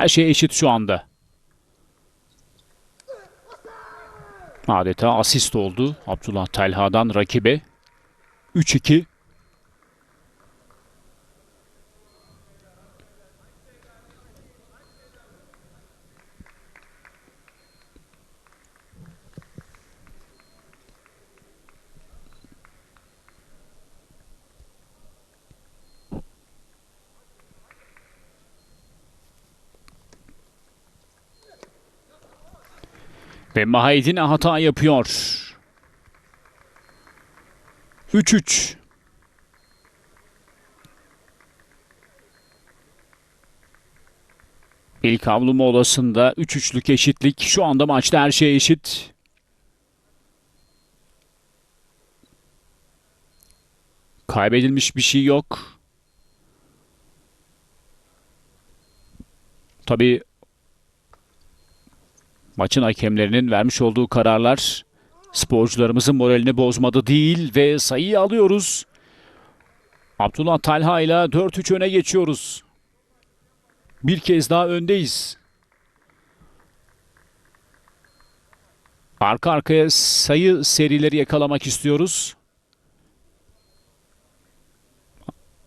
Her şey eşit şu anda. Adeta asist oldu Abdullah Talha'dan rakibe. 3-2. Ve Mahidin hata yapıyor. 3-3. İlk havlu molasında 3-3'lük eşitlik. Şu anda maçta her şey eşit. Kaybedilmiş bir şey yok. Tabii Maçın hakemlerinin vermiş olduğu kararlar sporcularımızın moralini bozmadı değil ve sayıyı alıyoruz. Abdullah Talha ile 4-3 öne geçiyoruz. Bir kez daha öndeyiz. Arka arkaya sayı serileri yakalamak istiyoruz.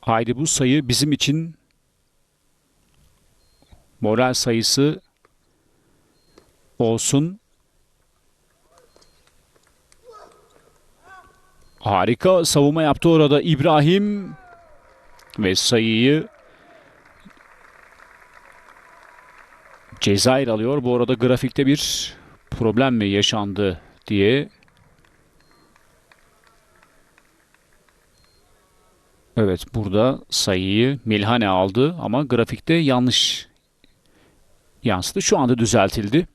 Haydi bu sayı bizim için moral sayısı olsun. Harika savunma yaptı orada İbrahim ve sayıyı Cezayir alıyor. Bu arada grafikte bir problem mi yaşandı diye. Evet burada sayıyı Milhane aldı ama grafikte yanlış yansıdı. Şu anda düzeltildi.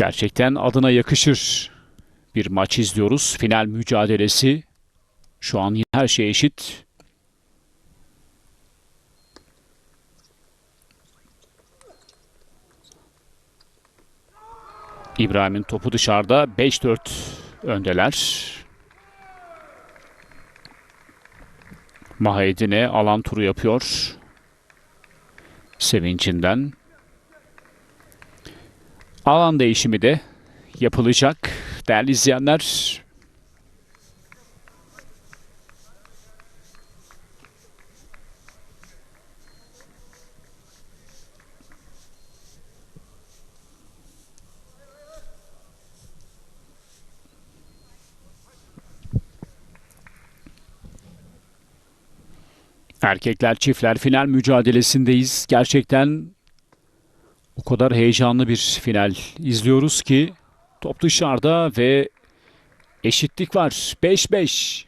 Gerçekten adına yakışır bir maç izliyoruz. Final mücadelesi. Şu an yine her şey eşit. İbrahim'in topu dışarıda 5-4 öndeler. Mahedine alan turu yapıyor. Sevincinden. Alan değişimi de yapılacak. Değerli izleyenler Erkekler çiftler final mücadelesindeyiz. Gerçekten o kadar heyecanlı bir final izliyoruz ki top dışarıda ve eşitlik var. 5-5.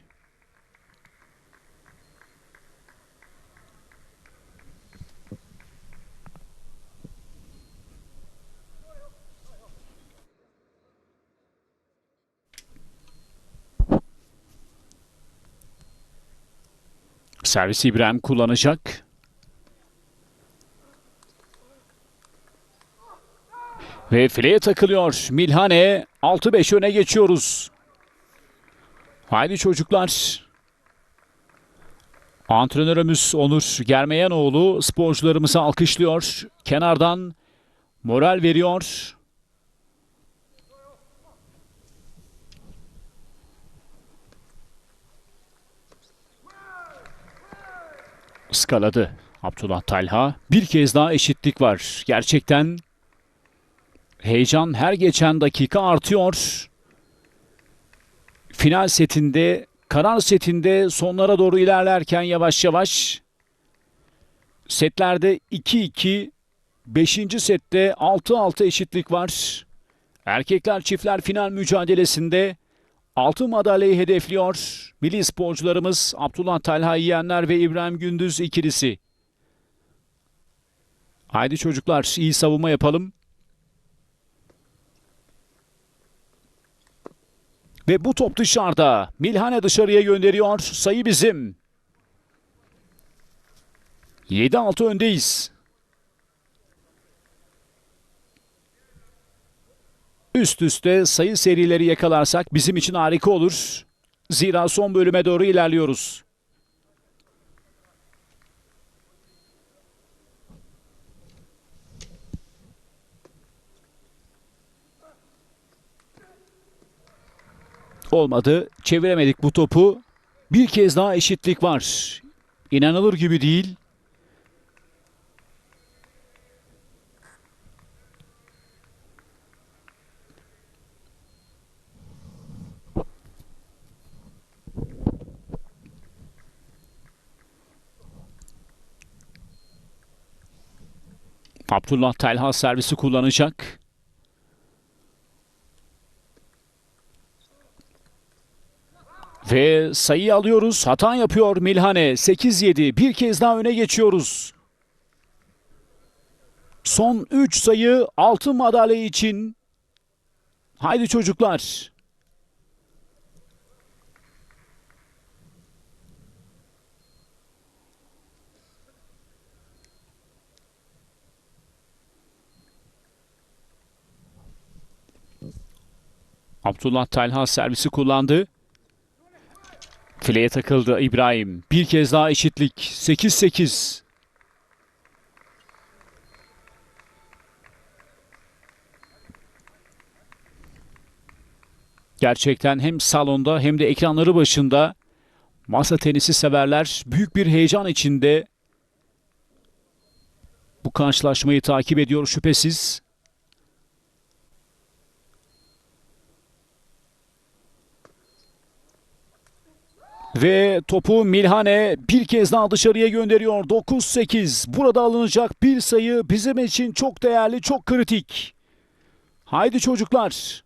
Servis İbrahim kullanacak. Ve fileye takılıyor. Milhane 6-5 öne geçiyoruz. Haydi çocuklar. Antrenörümüz Onur Germeyenoğlu sporcularımızı alkışlıyor. Kenardan moral veriyor. Skaladı Abdullah Talha. Bir kez daha eşitlik var. Gerçekten Heyecan her geçen dakika artıyor. Final setinde, karar setinde sonlara doğru ilerlerken yavaş yavaş setlerde 2-2, 5. sette 6-6 eşitlik var. Erkekler çiftler final mücadelesinde altın madalyayı hedefliyor. Milli sporcularımız Abdullah Talha Yiyenler ve İbrahim Gündüz ikilisi. Haydi çocuklar iyi savunma yapalım. Ve bu top dışarıda. Milhane dışarıya gönderiyor. Sayı bizim. 7-6 öndeyiz. Üst üste sayı serileri yakalarsak bizim için harika olur. Zira son bölüme doğru ilerliyoruz. Olmadı. Çeviremedik bu topu. Bir kez daha eşitlik var. İnanılır gibi değil. Abdullah Telha servisi kullanacak. Ve sayı alıyoruz. Hata yapıyor Milhane. 8-7. Bir kez daha öne geçiyoruz. Son 3 sayı altın madalya için. Haydi çocuklar. Abdullah Talha servisi kullandı. Fileye takıldı İbrahim. Bir kez daha eşitlik. 8-8. Gerçekten hem salonda hem de ekranları başında masa tenisi severler büyük bir heyecan içinde bu karşılaşmayı takip ediyor şüphesiz. Ve topu Milhane bir kez daha dışarıya gönderiyor. 9-8. Burada alınacak bir sayı bizim için çok değerli, çok kritik. Haydi çocuklar.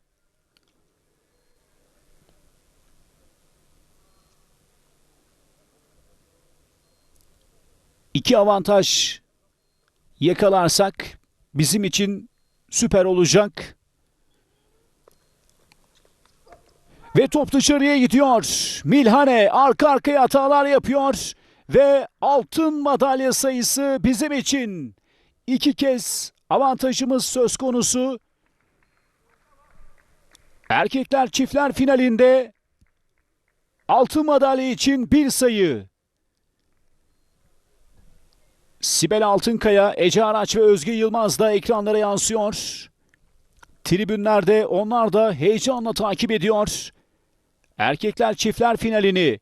İki avantaj yakalarsak bizim için süper olacak. Ve top dışarıya gidiyor. Milhane arka arkaya hatalar yapıyor. Ve altın madalya sayısı bizim için. iki kez avantajımız söz konusu. Erkekler çiftler finalinde altın madalya için bir sayı. Sibel Altınkaya, Ece Araç ve Özge Yılmaz da ekranlara yansıyor. Tribünlerde onlar da heyecanla takip ediyor. Erkekler çiftler finalini.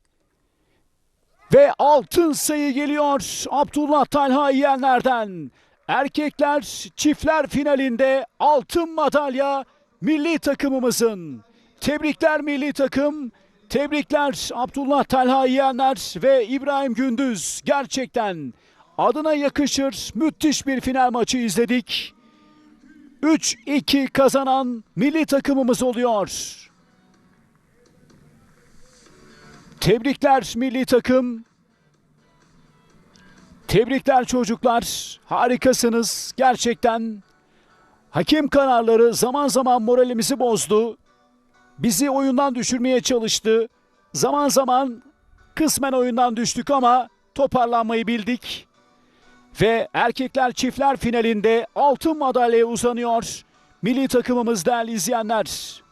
Ve altın sayı geliyor Abdullah Talha yiyenlerden. Erkekler çiftler finalinde altın madalya milli takımımızın. Tebrikler milli takım. Tebrikler Abdullah Talha yiyenler ve İbrahim Gündüz. Gerçekten adına yakışır müthiş bir final maçı izledik. 3-2 kazanan milli takımımız oluyor. Tebrikler milli takım. Tebrikler çocuklar. Harikasınız gerçekten. Hakem kararları zaman zaman moralimizi bozdu. Bizi oyundan düşürmeye çalıştı. Zaman zaman kısmen oyundan düştük ama toparlanmayı bildik. Ve erkekler çiftler finalinde altın madalyaya uzanıyor. Milli takımımız değerli izleyenler.